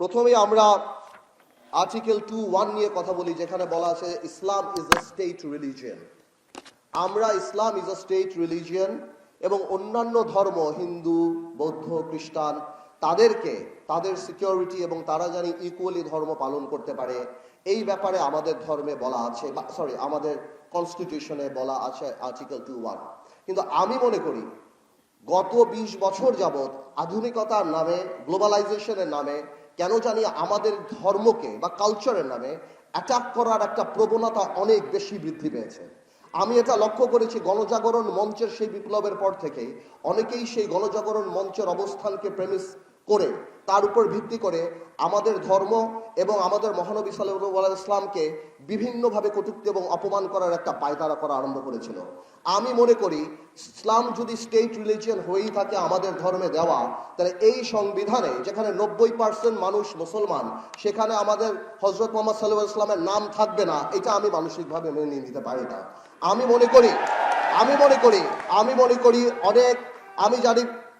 প্রথমেই আমরা article two one নিয়ে কথা বলি, যেখানে বলা আছে Islam is a state religion আমরা Islam is a state religion এবং অন্যান্য ধর্ম, হিন্দু, বৌদ্ধ, খ্রিস্টান, তাদেরকে, তাদের সিকিউরিটি এবং তারা জানি ইকুয়ালি ধর্ম পালন করতে পারে। এই ব্যাপারে আমাদের ধর্মে বলা আছে সরি আমাদের কনস্টিটিউশনে বলা আছে আর্টিকেল টু ওয়ান কিন্তু আমি মনে করি, গত ২০ বছর যাবৎ আধুনিকতার নামে গ্লোবালাইজেশনের নামে কেন জানি আমাদের ধর্মকে বা কালচারের নামে অ্যাটাক করার একটা প্রবণতা অনেক বেশি বৃদ্ধি পেয়েছে। আমি এটা লক্ষ্য করেছি গণজাগরণ মঞ্চের সেই বিপ্লবের পর থেকেই। অনেকেই সেই গণজাগরণ মঞ্চের অবস্থানকে প্রেমিস করে, তার উপর ভিত্তি করে আমাদের ধর্ম এবং আমাদের মহানবী সাল্লাহ ইসলামকে বিভিন্নভাবে কটুক্তি এবং অপমান করার একটা পায়তারা করা আরম্ভ করেছিল। আমি মনে করি, ইসলাম যদি স্টেট রিলিজিয়ান হয়েই থাকে আমাদের ধর্মে দেওয়া, তাহলে এই সংবিধানে যেখানে নব্বই পার্সেন্ট মানুষ মুসলমান, সেখানে আমাদের হজরত মোহাম্মদ সাল্লাহ ইসলামের নাম থাকবে না, এটা আমি মানসিকভাবে মেনে নিতে পারি না। আমি মনে করি, আমি মনে করি, আমি মনে করি অনেক, আমি জানি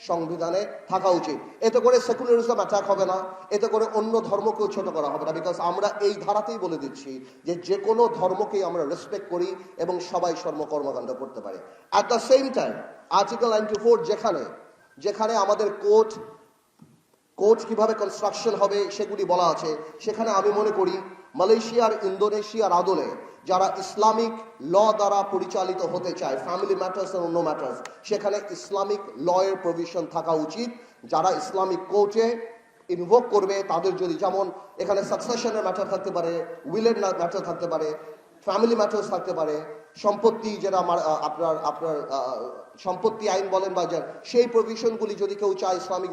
সংবিধানে থাকা উচিত। এতে করে সেকুলারিজম অ্যাটাক হবে না, এতে করে অন্য ধর্মকেও ছোট করা হবে না বিকজ আমরা এই ধারাতেই বলে দিচ্ছি যে যে কোনো ধর্মকেই আমরা রেসপেক্ট করি এবং সবাই সর্ম কর্মকাণ্ড করতে পারে। At the same time article ninety four যেখানে যেখানে আমাদের কোর্ট কোর্ট কীভাবে কনস্ট্রাকশন হবে সেগুলি বলা আছে। সেখানে আমি মনে করি মালয়েশিয়ার ইন্দোনেশিয়ার আদলে যারা ইসলামিক ল দ্বারা পরিচালিত হতে চায় ফ্যামিলি ম্যাটার্স এবং অন্য ম্যাটার্স সেখানে ইসলামিক ল এর প্রভিশন থাকা উচিত। যারা ইসলামিক কোর্টে ইনভোক করবে, তাদের যদি যেমন এখানে সাকসেশনের ম্যাটার থাকতে পারে উইলের ম্যাটার থাকতে পারে ফ্যামিলি ম্যাটার্স থাকতে পারে, সম্পত্তি যেটা আমার আপনার আপনার সম্পত্তি আইন বলেন বা সেই প্রভিশনগুলি যদি কেউ চায় ইসলামিক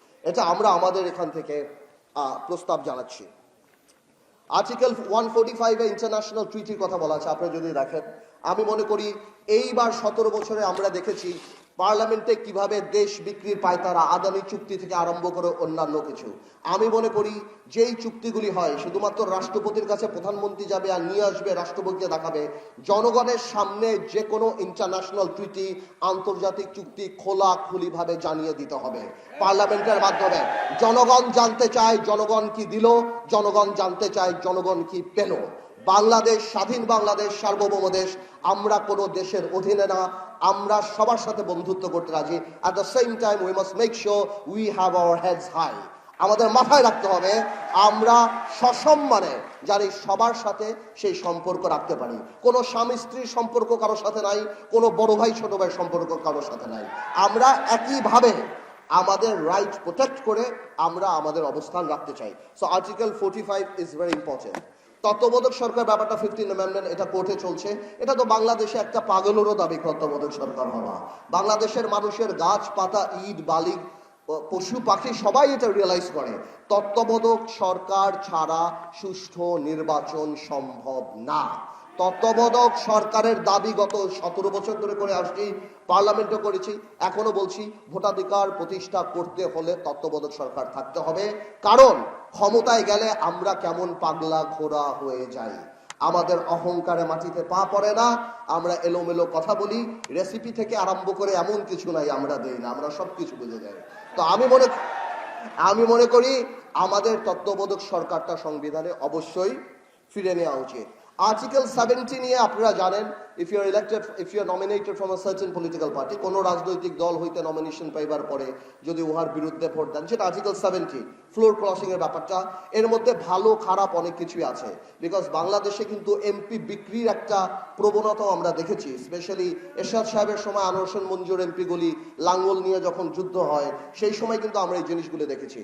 এটা আমরা আমাদের এখান থেকে প্রস্তাব জানাচ্ছি। আর্টিকেল ওয়ান ফোর্টি ফাইভে ইন্টারন্যাশনাল ট্রিটির কথা বলা আছে, আপনি যদি দেখেন। আমি মনে করি, এইবার সতেরো বছরে আমরা দেখেছি পার্লামেন্টে কীভাবে দেশ বিক্রির পায়তারা আদানি চুক্তি থেকে আরম্ভ করে অন্যান্য কিছু। আমি মনে করি যেই চুক্তিগুলি হয়, শুধুমাত্র রাষ্ট্রপতির কাছে প্রধানমন্ত্রী যাবে আর নিয়ে আসবে, রাষ্ট্রপতিকে দেখাবে, জনগণের সামনে যে কোনো ইন্টারন্যাশনাল ট্রিটি আন্তর্জাতিক চুক্তি খোলা খুলিভাবে জানিয়ে দিতে হবে পার্লামেন্টের মাধ্যমে। জনগণ জানতে চায় জনগণ কি দিল, জনগণ জানতে চায় জনগণ কি পেল। বাংলাদেশ, স্বাধীন বাংলাদেশ, সার্বভৌম দেশ, আমরা কোনো দেশের অধীনে না আমরা সবার সাথে বন্ধুত্ব করতে রাজি। At the same time we must make sure we have our heads high আমাদের মাথায় রাখতে হবে, আমরা সসম্মানে জানি সবার সাথে সেই সম্পর্ক রাখতে পারি। কোনো স্বামী স্ত্রীর সম্পর্ক কারোর সাথে নাই, কোনো বড় ভাই, ছোট ভাই সম্পর্ক কারোর সাথে নাই। আমরা একইভাবে আমাদের রাইট প্রোটেক্ট করে আমরা আমাদের অবস্থান রাখতে চাই। So article forty five is very important তত্ত্বাবধায়ক সরকার ব্যাপারটা ফিফটিন অ্যামেন্ডমেন্ট এটা কোর্টে চলছে। এটা তো বাংলাদেশে একটা পাগলেরও দাবি তত্ত্ববোধক সরকার হওয়া। বাংলাদেশের মানুষের গাছ পাতা ইট, বালি পশু, পাখি, সবাই এটা রিয়েলাইজ করে। তত্ত্ববোধক সরকার ছাড়া সুষ্ঠু নির্বাচন সম্ভব না। তত্ত্বাবধায়ক সরকারের দাবি গত সতেরো বছর ধরে করে আসছি পার্লামেন্টও করেছি, এখনও বলছি ভোটাধিকার প্রতিষ্ঠা করতে হলে তত্ত্বাবধায়ক সরকার থাকতে হবে। কারণ ক্ষমতায় গেলে আমরা কেমন পাগলা ঘোরা হয়ে যাই। আমাদের অহংকারে মাটিতে পা পড়ে না, আমরা এলোমেলো কথা বলি রেসিপি থেকে আরম্ভ করে এমন কিছু নাই আমরা দেই না, আমরা সব কিছু বুঝে যাই। তো আমি মনে আমি মনে করি আমাদের তত্ত্ববোধক সরকারটা সংবিধানে অবশ্যই ফিরে নেওয়া উচিত। আর্টিকেল সেভেন্টি নিয়ে আপনারা জানেন if you are elected if you are nominated from a certain political party কোনো রাজনৈতিক দল হইতে নমিনেশন পাইবার পরে যদি উহার বিরুদ্ধে ভোট দেন, সেটা আর্টিকেল সেভেন্টি ফ্লোর ক্রসিং এর ব্যাপারটা। এর মধ্যে ভালো, খারাপ অনেক কিছুই আছে। বিকজ বাংলাদেশে কিন্তু এমপি বিক্রির একটা প্রবণতাও আমরা দেখেছি স্পেশালি এরশাদ সাহেবের সময় আনোয়ার মঞ্জুর এমপিগুলি লাঙ্গল নিয়ে যখন যুদ্ধ হয়, সেই সময় কিন্তু আমরা এই জিনিসগুলো দেখেছি।